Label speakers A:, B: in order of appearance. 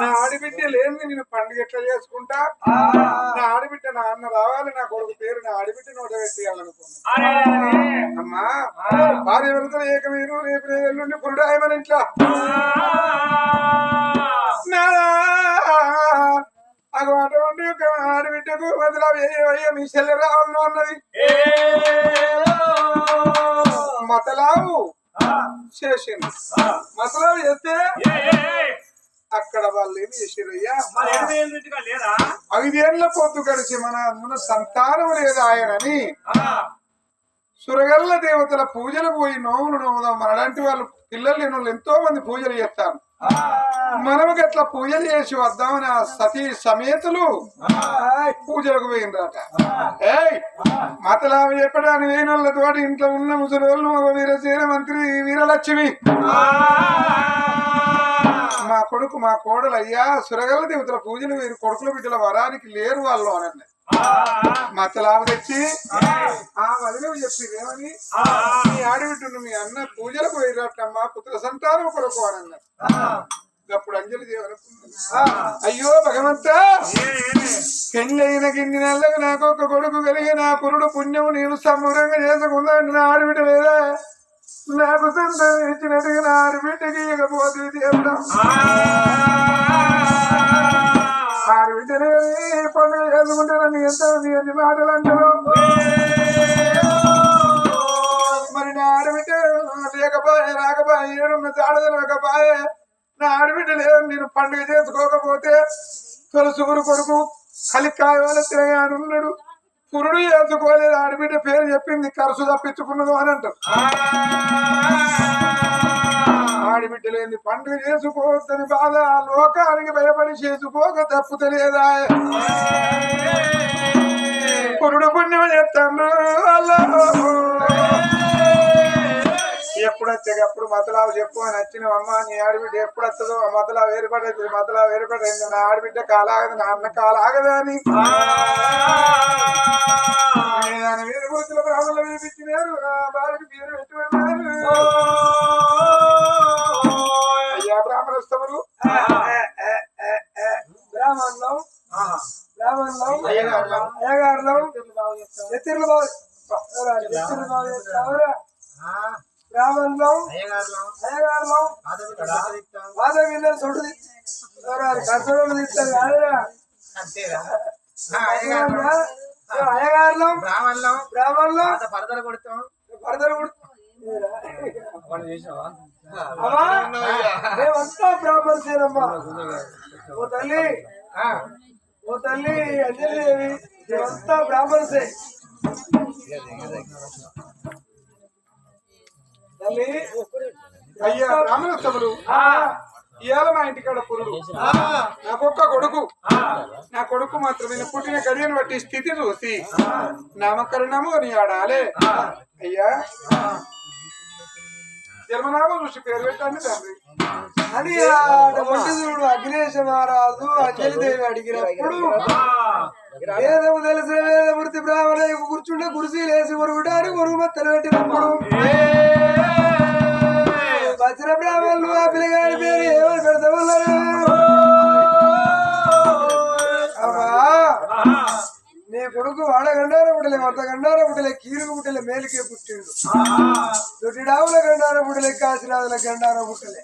A: నా ఆడబిడ్డ లేని నేను పండుగ ఎట్లా చేసుకుంటా? నా ఆడబిడ్డ నా అన్న రావాలి నా కొడుకు పేరు నా ఆడబిడ్డ నోట పెట్టేయాలనుకున్నా. అమ్మా భార్య వెళ్తే ఏకమీరు రేపు ఎల్లుండి పురుడాయమని ఇంట్లో. అగో అటువంటి ఒక ఆడబిడ్డకు వదిలా మీ చెల్లె రావాలను అన్నది. మతలావు చేసింది. మతలావు చేస్తే అక్కడ వాళ్ళు ఏమి చేసారు అయ్యా?
B: లేదా?
A: ఐదేళ్ళ పొద్దు గడిచి మన మన సంతానం లేదు ఆయనని. సురగల్ల దేవతల పూజలు పోయి నోములు నోముదాం. మన అలాంటి వాళ్ళు పిల్లలు వాళ్ళు ఎంతో మంది పూజలు చేస్తారు. మనము అట్లా పూజలు చేసి వద్దామని ఆ సతీ సమేతులు పూజలకు పోయినరాట. ఏయ్ మతలావి చెప్పడానికి వేయిన వాళ్ళ తోటి ఇంట్లో ఉన్న ముసలోళ్ళు ఒక వీరసేన మంత్రి వీరలక్ష్మి. మా కొడుకు మా కోడలు అయ్యా సురగల దేవతల పూజలు వీరు కొడుకుల బిడ్డల వరానికి లేరు వాళ్ళు అని మతలావు తెచ్చి ఆ వదిలేవు చెప్పి ఏమని? మీ ఆడబిడ్డను మీ అన్న పూజలకు పోయినట్లమ్మా పుత్ర సంతానం కొరకు అని అప్పుడు అంజలి అయ్యో భగవంతా పెళ్ళైన కింది నెలకు నాకు ఒక కొడుకు కలిగి నా పురుడు పుణ్యం నేను సమూరంగా చేసుకుందా నా ఆడబిడ్డ లేదా? నాకు సంతానం ఇచ్చినట్టుగా నా ఆడబిడ్డకి ఇకపోతే దేవుడా ఆడబిడ్డనే పండుగ చేసుకుంటే నన్ను ఎంత ఎన్ని మాటలు అంటారు? మరి నా ఆడబిడ్డ లేకపోయే రాకపోయే ఏడున్న చాడదు లేకపోయే నా ఆడబిడ్డ లేదు నేను పండుగ చేసుకోకపోతే తులసుగురు కొడుకు కలికాయ వాళ్ళ తిరగాడు ఉన్నాడు. పురుడు చేసుకోలేదు ఆడబిడ్డ పేరు చెప్పింది ఖర్చు తప్పించుకున్నదో అని అంటారు. ఆడబిడ్డ లేని పండుగ చేసుకోవద్దని బాధ ఆ లోకానికి భయపడి చేసుకోక తప్పు తెలియదా పురుడు పుణ్యం చెప్తాను ఎప్పుడు వచ్చే అప్పుడు మతలావు చెప్పు అని వచ్చిన అమ్మ నీ ఆడబిడ్డ ఎప్పుడు వస్తుందో? ఆ మతలా వేరుపడైతుంది మతలా వేరుపడైంది నా ఆడబిడ్డ కాలాగదు నా అన్న కాలాగదు అని. దాని మీద బ్రాహ్మణులు పెట్టుకున్నారు అయ్యా బ్రాహ్మణస్తములు బ్రాహ్మణులం. బ్రాహ్మణులం.
B: అయ్యగారులం.
A: అయ్యగారులం. ఎత్తిర్లు బాగు ఎత్తిర్లు బాగు చేస్తావురా? బ్రాహ్మణులం అయ్యగారులం బాధ విన్న సొడు కసరోళ్ళు తీస్తారు అయ్యగారులం
B: బ్రాహ్మణులం
A: బ్రాహ్మణులం
B: పరదలు కొడతాం.
A: వరదలు కూడా
B: వాళ్ళు చేసావా?
A: అమ్మా మేమంతా బ్రాహ్మణసేనమ్మా ఓ తల్లి ఓ తల్లి అంజలిదేవి మేమంతా బ్రాహ్మణసే తల్లి అయ్యా బ్రాహ్మణోత్సవులు ఇవాళ మా ఇంటికాడ పురుడు. నాకొక్క కొడుకు. నా కొడుకు మాత్రమే పుట్టిన గడియను బట్టి స్థితి చూసి నామకరణము అని ఆడాలే. అయ్యా. జన్మనామం చూసి పేరు పెట్టండి తండ్రి.
C: అని చూడు అఖిలేశ మహారాజు అంజలిదేవి అడిగినప్పుడు వేదము తెలిసిన వేదమూర్తి బ్రాహ్మణ కూర్చుంటే కుర్చీ లేసి ఒరుగుటానికి ఒరుగు మత్తలు వచ్చిన బ్రాహ్మణులు ఆ పిల్లగాడి పేరు ఏమని పెడతామన్నారు అమ్మా. నీ కొడుకు వాడ గండార పుట్టలే వంద గండార పుట్టలే కీరుగు పుట్టలే మేలుకే పుట్టిండు. దొడ్డి డావుల గండార పుట్టలే కాశీనాథుల గండార పుట్టలే.